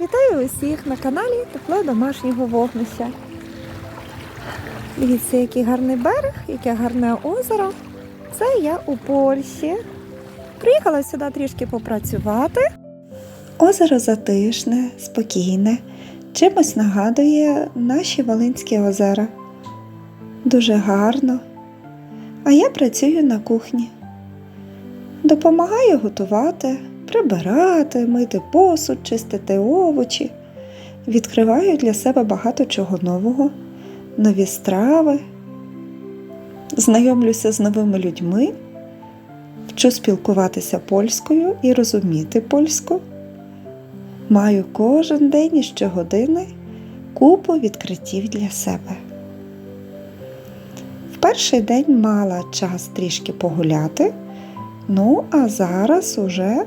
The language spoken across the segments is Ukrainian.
Вітаю усіх на каналі Тепло домашнього вогнища. Дивіться, який гарний берег, яке гарне озеро. Це я у Польщі. Приїхала сюди трішки попрацювати. Озеро затишне, спокійне, чимось нагадує наші Волинські озера. Дуже гарно. А я працюю на кухні. Допомагаю готувати, прибирати, мити посуд, чистити овочі. Відкриваю для себе багато чого нового, нові страви, знайомлюся з новими людьми, вчу спілкуватися польською і розуміти польську. Маю кожен день і щогодини купу відкриттів для себе. В перший день мала час трішки погуляти. Ну, а зараз уже,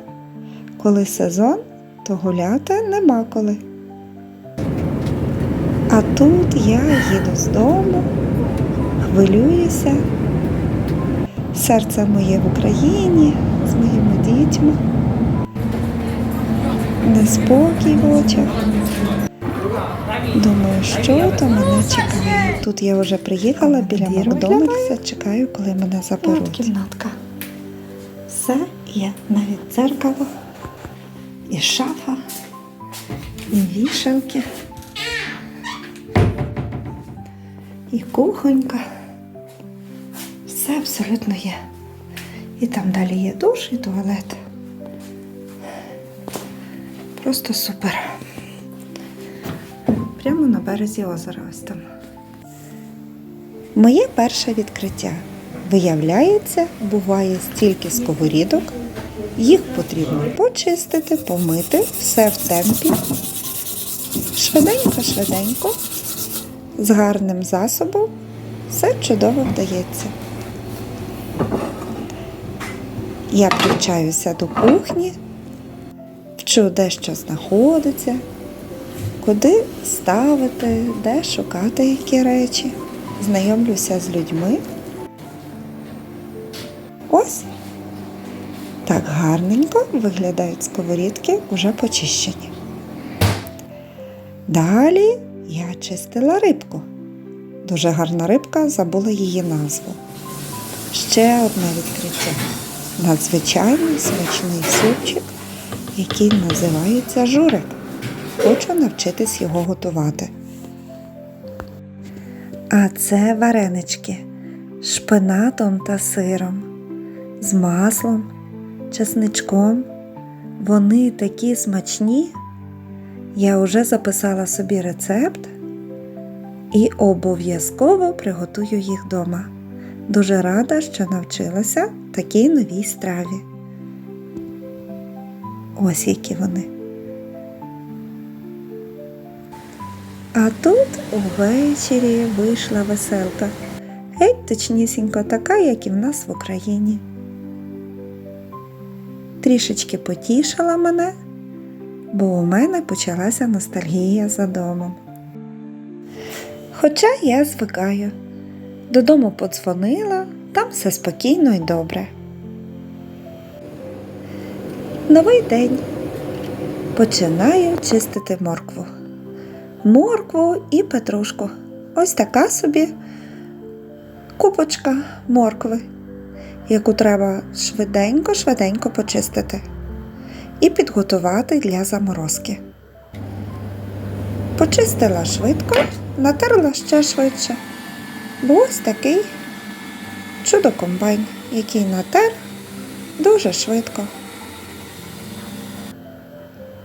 коли сезон, то гуляти нема коли. А тут я їду з дому, хвилююся. Серце моє в Україні з моїми дітьми. Неспокій в очах. Думаю, що то мене чекає. Тут я вже приїхала біля Макдональдса, чекаю, коли мене заберуть. Кімнатка. Все є, навіть дзеркало, і шафа, і вішалки, і кухонька. Все абсолютно є. І там далі є душ і туалет. Просто супер. Прямо на березі озера ось там. Моє перше відкриття. Виявляється, буває стільки сковорідок, їх потрібно почистити, помити, все в темпі. Швиденько-швиденько, з гарним засобом, все чудово вдається. Я привчаюся до кухні, вчу, де що знаходиться, куди ставити, де шукати які речі, знайомлюся з людьми. Ось так гарненько виглядають сковорідки уже почищені. Далі я чистила рибку. Дуже гарна рибка, забула її назву. Ще одне відкриття. Надзвичайний смачний супчик, який називається журик. Хочу навчитись його готувати. А це варенички з шпинатом та сиром з маслом, чесничком. Вони такі смачні. Я вже записала собі рецепт і обов'язково приготую їх вдома. Дуже рада, що навчилася такій новій страві. Ось які вони. А тут увечері вийшла веселка. Геть точнісінько така, як і в нас в Україні трішечки потішила мене, бо у мене почалася ностальгія за домом. Хоча я звикаю, додому подзвонила, там все спокійно і добре. Новий день. Починаю чистити моркву. Моркву і петрушку. Ось така собі купочка моркви яку треба швиденько-швиденько почистити і підготувати для заморозки. Почистила швидко, натерла ще швидше. Бо ось такий чудо-комбайн, який натер дуже швидко.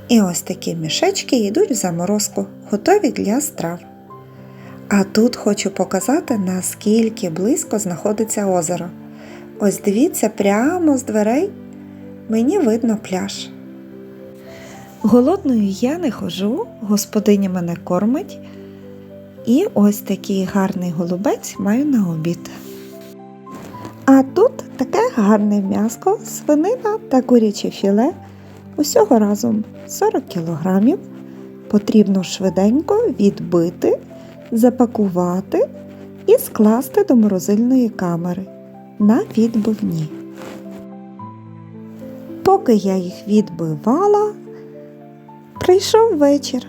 І ось такі мішечки йдуть в заморозку, готові для страв. А тут хочу показати, наскільки близько знаходиться озеро. Ось дивіться, прямо з дверей мені видно пляж. Голодною я не хожу, господиня мене кормить. І ось такий гарний голубець маю на обід. А тут таке гарне м'яско, свинина та куряче філе. Усього разом 40 кілограмів. Потрібно швиденько відбити, запакувати і скласти до морозильної камери на відбивні. Поки я їх відбивала, Прийшов вечір.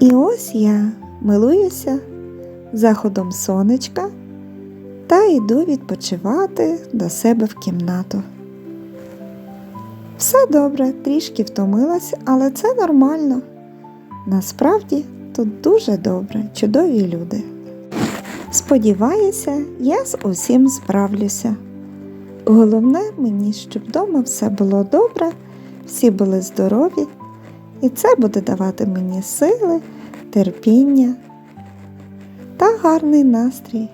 І ось я милуюся заходом сонечка та йду відпочивати до себе в кімнату. Все добре, трішки втомилась, але це нормально. Насправді тут дуже добре, чудові люди. Сподіваюся, я з усім справлюся. Головне мені, щоб вдома все було добре, всі були здорові, і це буде давати мені сили, терпіння та гарний настрій.